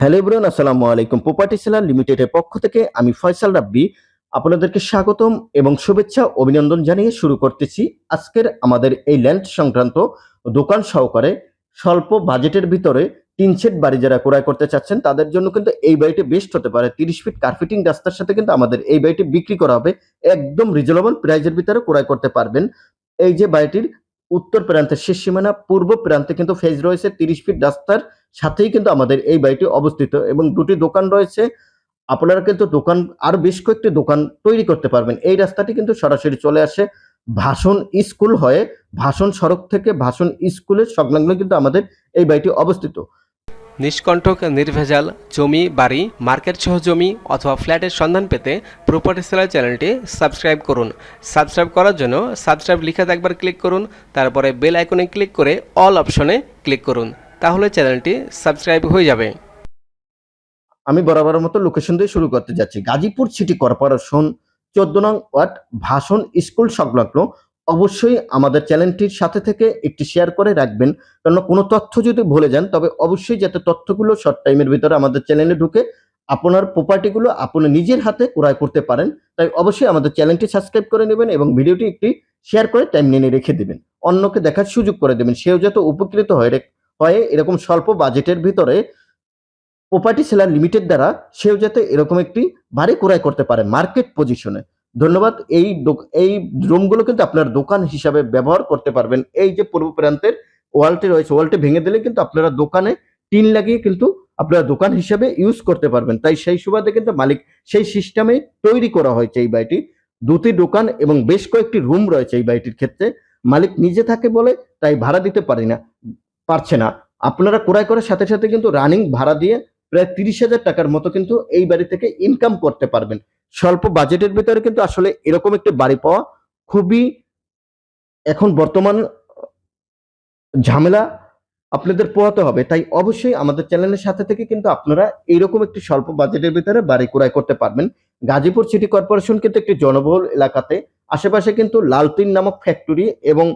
Hello Ibran আসসালামু আলাইকুম। Property seller লিমিটেডের পক্ষ থেকে আমি ফয়সাল রাব্বি। আপনাদেরকে স্বাগতম এবং শুভেচ্ছা, অভিনন্দন জানিয়ে শুরু করতেছি আজকের আমাদের এই ল্যান্ড সংক্রান্ত দোকান সহকারে। স্বল্প বাজেটের ভিতরে তিন সেট বাড়ি যারা ক্রয় করতে চাচ্ছেন, তাদের জন্য কিন্তু এই বাড়িটি বেস্ট হতে পারে। তিরিশ ফিট কার্পেটিং রাস্তার সাথে কিন্তু আমাদের এই বাড়িটি বিক্রি করা হবে। একদম রিজনেবল প্রাইজের ভিতরে ক্রয় করতে পারবেন। এই যে বাড়িটির উত্তর প্রান্তের শেষ সীমানা, পূর্ব প্রান্তে কিন্তু ফেজ রয়েছে তিরিশ ফিট রাস্তার সাথেই কিন্তু আমাদের এই বাড়িটি অবস্থিত এবং দুটি দোকান রয়েছে। আপনারা কিন্তু দোকান, আর বেশ কয়েকটি দোকান তৈরি করতে পারবেন। এই রাস্তাটি কিন্তু সরাসরি চলে আসে ভাষণ স্কুল হয়ে, ভাষণ সড়ক থেকে ভাষণ স্কুলের সংলগ্ন কিন্তু আমাদের এই বাড়িটি অবস্থিত। নিষ্কণ্টক, নির্ভেজাল জমি, বাড়ি, মার্কেট সহ জমি অথবা ফ্ল্যাটের সন্ধান পেতে প্রপার্টি সেলার চ্যানেলটি সাবস্ক্রাইব করুন। সাবস্ক্রাইব করার জন্য সাবস্ক্রাইব লিখে একবার ক্লিক করুন, তারপরে বেল আইকনে ক্লিক করে অল অপশনে ক্লিক করুন। তাহলে চ্যানেলটি সাবস্ক্রাইব হয়ে যাবে। আমি বরাবরের মতো লোকেশন দিয়ে শুরু করতে যাচ্ছি। গাজীপুর সিটি কর্পোরেশন চোদ্দ নং ওয়ার্ড, ভাষণ স্কুল সংলগ্ন অবশ্যই আমাদের চ্যানেলটির সাথে থেকে একটি শেয়ার করে রাখবেন। কারণ কোনো তথ্য যদি ভুলে যান, তবে অবশ্যই যাতে তথ্যগুলো শর্ট টাইমের ভিতরে আমাদের চ্যানেলে ঢুকে, আপনার প্রপার্টিগুলো আপনি নিজের হাতে ক্রয় করতে পারেন। তাই অবশ্যই আমাদের চ্যানেলটি সাবস্ক্রাইব করে নেবেন এবং ভিডিওটি একটি শেয়ার করে টাইম নিয়ে রেখে দেবেন। অন্যকে দেখার সুযোগ করে দেবেন। সেও যাতে উপকৃত হয়ে হয় এরকম স্বল্প বাজেটের ভিতরে প্রপার্টি সেলার লিমিটেড দ্বারা, সেও যাতে এরকম একটি বাড়ি ক্রয় করতে পারে মার্কেট পজিশনে ধন্যবাদ। এই এই রুমগুলো কিন্তু আপনার দোকান হিসাবে ব্যবহার করতে পারবেন। এই যে পূর্ব প্রান্তের ওয়ালটি রয়েছে, ওয়ালটি ভেঙে দিলে কিন্তু আপনারা দোকানে টিন লাগিয়ে কিন্তু আপনারা দোকান হিসাবে ইউজ করতে পারবেন। তাই সেই সুবাদে কিন্তু মালিক সেই সিস্টেমে তৈরি করা হয়েছে এই বাড়িটি। দুটি দোকান এবং বেশ কয়েকটি রুম রয়েছে এই বাড়িটির ক্ষেত্রে। মালিক নিজে থাকে বলে তাই ভাড়া দিতে পারি না, পারছে না। আপনারা ক্রয় করার সাথে সাথে কিন্তু রানিং ভাড়া দিয়ে প্রায় তিরিশ হাজার টাকার মতো কিন্তু এই বাড়ি থেকে ইনকাম করতে পারবেন। স্বল্প বাজেটের ভিতরে কিন্তু আসলে এরকম একটি বাড়ি পাওয়া খুবই এখন বর্তমান ঝামেলা আপনাদের পোহাতে হবে। তাই অবশ্যই আমাদের চ্যানেলের সাথে থেকে কিন্তু আপনারা এইরকম একটি স্বল্প বাজেটের ভিতরে বাড়ি ক্রয় করতে পারবেন। গাজীপুর সিটি কর্পোরেশন কিন্তু একটি জনবহুল এলাকাতে। আশেপাশে কিন্তু লালতিন নামক ফ্যাক্টরি এবং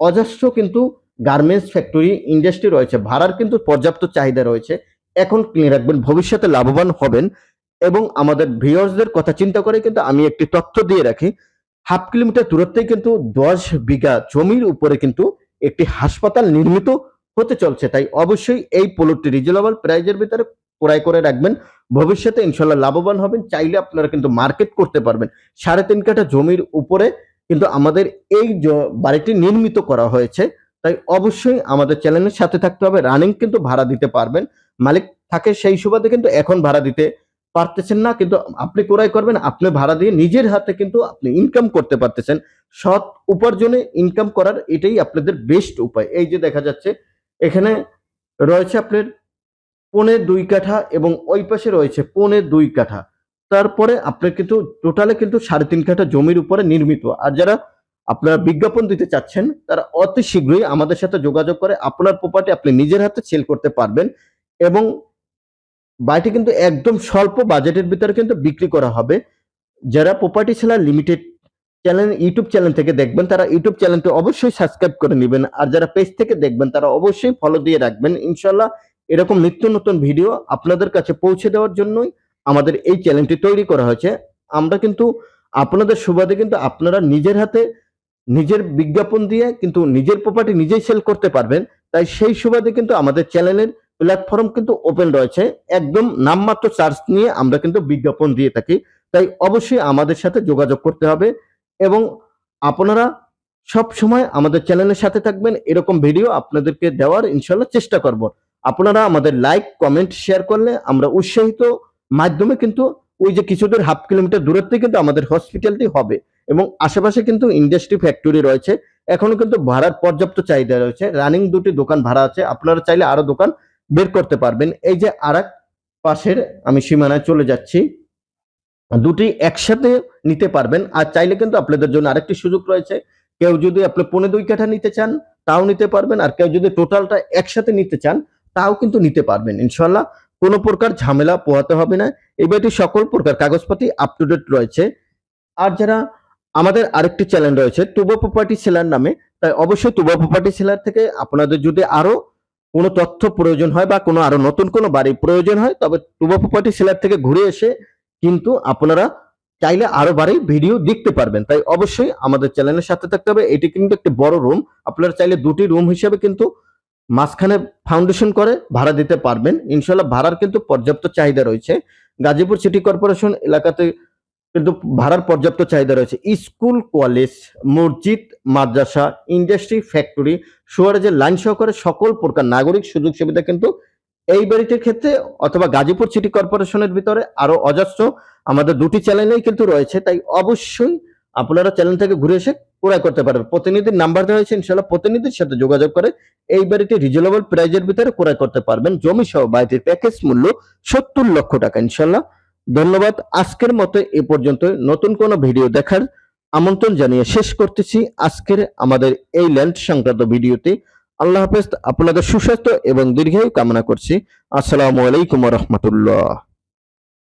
অজস্র কিন্তু গার্মেন্টস ফ্যাক্টরি ইন্ডাস্ট্রি রয়েছে। ভাড়ার কিন্তু পর্যাপ্ত চাহিদা রয়েছে। এখন কিনে রাখবেন, ভবিষ্যতে লাভবান হবেন। এবং আমাদের ভিউয়ার্সদের কথা চিন্তা করে কিন্তু আমি একটি তথ্য দিয়ে রাখি। হাফ কিলোমিটার দূরত্বে কিন্তু দশ বিঘা জমির উপরে কিন্তু একটি হাসপাতাল নির্মিত হতে চলছে। তাই অবশ্যই এই প্লটটি রিজনেবল প্রাইজের ভিতরে ক্রয় করে রাখবেন। ভবিষ্যতে ইনশাল্লাহ লাভবান হবেন। চাইলে আপনারা কিন্তু মার্কেট করতে পারবেন। সাড়ে তিন কাঠা জমির উপরে কিন্তু আমাদের এই বাড়িটি নির্মিত করা হয়েছে। তাই অবশ্যই আমাদের চ্যানেলের সাথে থাকতে হবে। রানিং কিন্তু ভাড়া দিতে পারবেন। মালিক থাকে সেই সুবাদে কিন্তু এখন ভাড়া দিতে পারতেছেন না, কিন্তু আপনি ক্রয় করবেন, আপনি ভাড়া দিয়ে নিজের হাতে কিন্তু আপনি ইনকাম করতে পারতেছেন। সৎ উপার্জনে ইনকাম করার এটাই আপনাদের বেস্ট উপায়। এই যে দেখা যাচ্ছে, এখানে রয়েছে আপনার পৌনে দুই কাঠা এবং ওই পাশে রয়েছে পৌনে দুই কাঠা। তারপরে আপনার কিন্তু টোটালে কিন্তু সাড়ে তিন কাঠা জমির উপরে নির্মিত। আর যারা আপনারা বিজ্ঞাপন দিতে চাচ্ছেন, তারা অতি শীঘ্রই আমাদের সাথে যোগাযোগ করে, আপনার প্রপার্টি আপনি নিজের হাতে সেল করতে পারবেন এবং বাড়িটি কিন্তু একদম স্বল্প বাজেটের ভিতরে কিন্তু বিক্রি করা হবে। যারা property seller limited channel YouTube channel থেকে দেখবেন, তারা ইউটিউব চ্যানেলটি অবশ্যই সাবস্ক্রাইব করে নেবেন। আর যারা পেজ থেকে দেখবেন, তারা অবশ্যই ফলো দিয়ে রাখবেন। ইনশাল্লাহ এরকম নিত্য নতুন ভিডিও আপনাদের কাছে পৌঁছে দেওয়ার জন্যই আমাদের এই চ্যানেলটি তৈরি করা হয়েছে। আমরা কিন্তু আপনাদের সুবাদে কিন্তু আপনারা নিজের হাতে নিজের বিজ্ঞাপন দিয়ে কিন্তু নিজের প্রপার্টি নিজেই সেল করতে পারবেন। তাই সেই সুবাদে কিন্তু আমাদের চ্যানেলের প্ল্যাটফর্ম কিন্তু ওপেন রয়েছে। একদম নামমাত্র চার্জ নিয়ে আমরা কিন্তু বিজ্ঞাপন দিয়ে থাকি। তাই অবশ্যই আমাদের সাথে যোগাযোগ করতে হবে এবং আপনারা সব সময় আমাদের চ্যানেলের সাথে থাকবেন। এরকম ভিডিও আপনাদেরকে দেওয়ার ইনশাল্লাহ চেষ্টা করব। আপনারা আমাদের লাইক কমেন্ট শেয়ার করলে আমরা উৎসাহিত মাধ্যমে কিন্তু ওই যে কিছু দূর হাফ কিলোমিটার দূরত্বে কিন্তু আমাদের হসপিটালটি হবে এবং আশেপাশে কিন্তু ইন্ডাস্ট্রি ফ্যাক্টরি রয়েছে। এখনও কিন্তু ভাড়ার পর্যাপ্ত চাহিদা রয়েছে। রানিং দুটি দোকান ভাড়া আছে। আপনারা চাইলে আরও দোকান বের করতে পারবেন। এই যে আর পাশের আমি সীমানায় চলে যাচ্ছি। দুটি একসাথে নিতে পারবেন। আর চাইলে কিন্তু আপনাদের জন্য আরেকটি সুযোগ রয়েছে। কেউ যদি আপনি পনে দুই কাঠা নিতে চান, তাও নিতে পারবেন। আর কেউ যদি টোটালটা একসাথে নিতে চান, তাও কিন্তু নিতে পারবেন। ইনশাল্লাহ কোনো প্রকার ঝামেলা পোহাতে হবে না। এই বাড়িটি সকল প্রকার কাগজপাতি আপ টু ডেট রয়েছে। আর যারা আমাদের আরেকটি চ্যানেল রয়েছে টুবো প্রপার্টি সেলার নামে, তাই অবশ্যই টুবো প্রপার্টি সেলার থেকে আপনাদের যদি আরও কোনো তথ্য প্রয়োজন হয় বা কোনো আরও নতুন কোনো বাড়ি প্রয়োজন হয়, তবে টুবা প্রপার্টি সেলার থেকে ঘুরে এসে কিন্তু আপনারা চাইলে আরও বাড়ি ভিডিও দেখতে পারবেন। তাই অবশ্যই আমাদের চ্যানেলের সাথে থাকতে হবে। এটি কিন্তু একটি বড় রুম। আপনারা চাইলে দুটি রুম হিসেবে কিন্তু মাঝখানে ফাউন্ডেশন করে ভাড়া দিতে পারবেন। ইনশাল্লাহ ভাড়ার কিন্তু পর্যাপ্ত চাহিদা রয়েছে। গাজীপুর সিটি কর্পোরেশন এলাকাতে কিন্তু ভাড়ার পর্যাপ্ত চাহিদা রয়েছে। স্কুল, কলেজ, মসজিদ, মাদ্রাসা ইন্ডাস্ট্রি ফ্যাক্টরি সুয়ারেজের লাইন সহকারে সকল প্রকার নাগরিক সুযোগ সুবিধা কিন্তু এই বাড়িটির ক্ষেত্রে অথবা গাজীপুর সিটি কর্পোরেশনের ভিতরে আরও অজস্র আমাদের দুটি চ্যানেলেই কিন্তু রয়েছে। তাই অবশ্যই আপনারা চ্যানেল থেকে ঘুরে এসে ক্রয় করতে পারবেন। প্রতিনিধির নাম্বার দেওয়া হয়েছে ইনশাল্লাহ প্রতিনিধির সাথে যোগাযোগ করে এই বাড়িটি রিজনেবল প্রাইজের ভিতরে ক্রয় করতে পারবেন। জমি সহ বাড়িটির প্যাকেজ মূল্য সত্তর লক্ষ টাকা ইনশাল্লাহ ধন্যবাদ। আজকের মতো এ পর্যন্ত নতুন কোনো ভিডিও দেখার আমন্ত্রণ জানিয়ে শেষ করতেছি। আজকের আমাদের এই ল্যান্ড সংক্রান্ত ভিডিওতে আল্লাহ হাফেজ। আপনাদের সুস্বাস্থ্য এবং দীর্ঘায়ু কামনা করছি। আসসালামু আলাইকুম রহমতুল্লাহ।